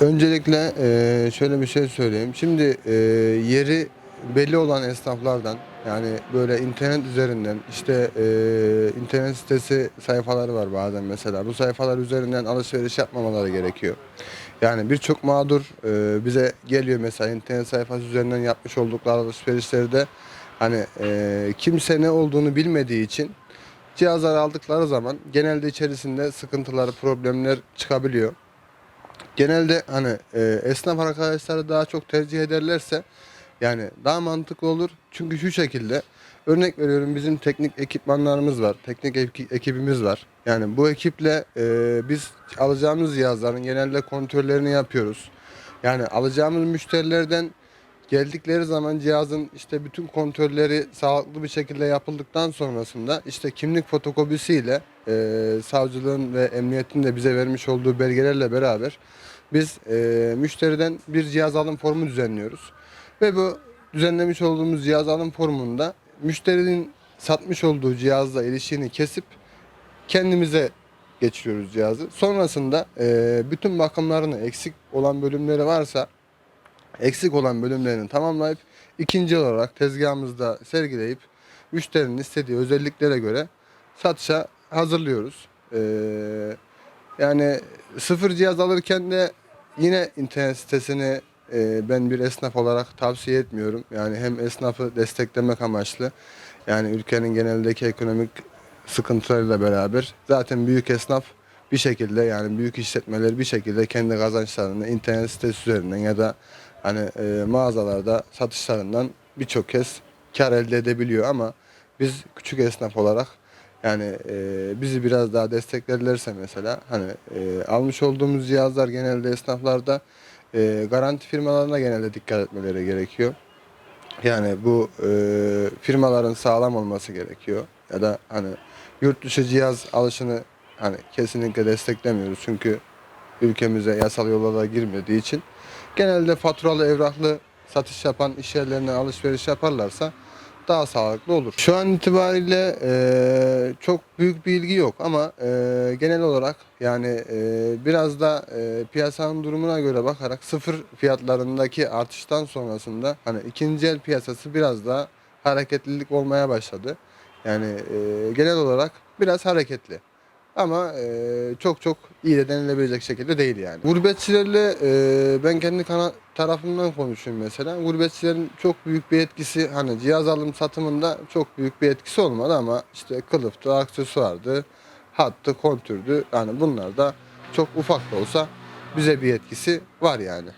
Öncelikle eee, şöyle bir şey söyleyeyim. Şimdi eee, yeri belli olan esnaflardan yani böyle internet üzerinden işte eee, internet sitesi sayfaları var bazen mesela. Bu sayfalar üzerinden alışveriş yapmamaları gerekiyor. Yani birçok mağdur bize geliyor mesela internet sayfası üzerinden yapmış oldukları alışverişlerde hani eee, kimse ne olduğunu bilmediği için cihazları aldıkları zaman genelde içerisinde sıkıntılar, problemler çıkabiliyor genelde hani e, esnaf arkadaşları daha çok tercih ederlerse yani daha mantıklı olur. Çünkü şu şekilde örnek veriyorum bizim teknik ekipmanlarımız var. Teknik eki- ekibimiz var. Yani bu ekiple e, biz alacağımız cihazların genelde kontrollerini yapıyoruz. Yani alacağımız müşterilerden geldikleri zaman cihazın işte bütün kontrolleri sağlıklı bir şekilde yapıldıktan sonrasında işte kimlik fotokopisiyle e, savcılığın ve emniyetin de bize vermiş olduğu belgelerle beraber biz e, müşteriden bir cihaz alım formu düzenliyoruz. Ve bu düzenlemiş olduğumuz cihaz alım formunda müşterinin satmış olduğu cihazla ilişkini kesip kendimize geçiriyoruz cihazı. Sonrasında e, bütün bakımlarını eksik olan bölümleri varsa eksik olan bölümlerini tamamlayıp ikinci olarak tezgahımızda sergileyip müşterinin istediği özelliklere göre satışa hazırlıyoruz. Ee, yani sıfır cihaz alırken de yine internet sitesini e, ben bir esnaf olarak tavsiye etmiyorum. Yani hem esnafı desteklemek amaçlı yani ülkenin geneldeki ekonomik sıkıntılarıyla beraber zaten büyük esnaf bir şekilde yani büyük işletmeler bir şekilde kendi kazançlarını internet sitesi üzerinden ya da hani e, mağazalarda satışlarından birçok kez kar elde edebiliyor ama biz küçük esnaf olarak yani e, bizi biraz daha desteklerlerse mesela hani e, almış olduğumuz cihazlar genelde esnaflarda e, garanti firmalarına genelde dikkat etmeleri gerekiyor. Yani bu e, firmaların sağlam olması gerekiyor. Ya da hani yurt dışı cihaz alışını hani kesinlikle desteklemiyoruz. Çünkü ülkemize yasal yola da girmediği için genelde faturalı evraklı satış yapan iş yerlerinden alışveriş yaparlarsa daha sağlıklı olur. Şu an itibariyle e, çok büyük bir ilgi yok ama e, genel olarak yani e, biraz da e, piyasanın durumuna göre bakarak sıfır fiyatlarındaki artıştan sonrasında hani ikinci el piyasası biraz daha hareketlilik olmaya başladı. Yani e, genel olarak biraz hareketli. Ama e, çok çok iyi de denilebilecek şekilde değil yani. Gurbetçilerle e, ben kendi kana- tarafımdan konuşuyorum mesela. Gurbetçilerin çok büyük bir etkisi hani cihaz alım satımında çok büyük bir etkisi olmadı ama işte kılıftı, aksesuardı, hattı, kontürdü. Yani bunlar da çok ufak da olsa bize bir etkisi var yani.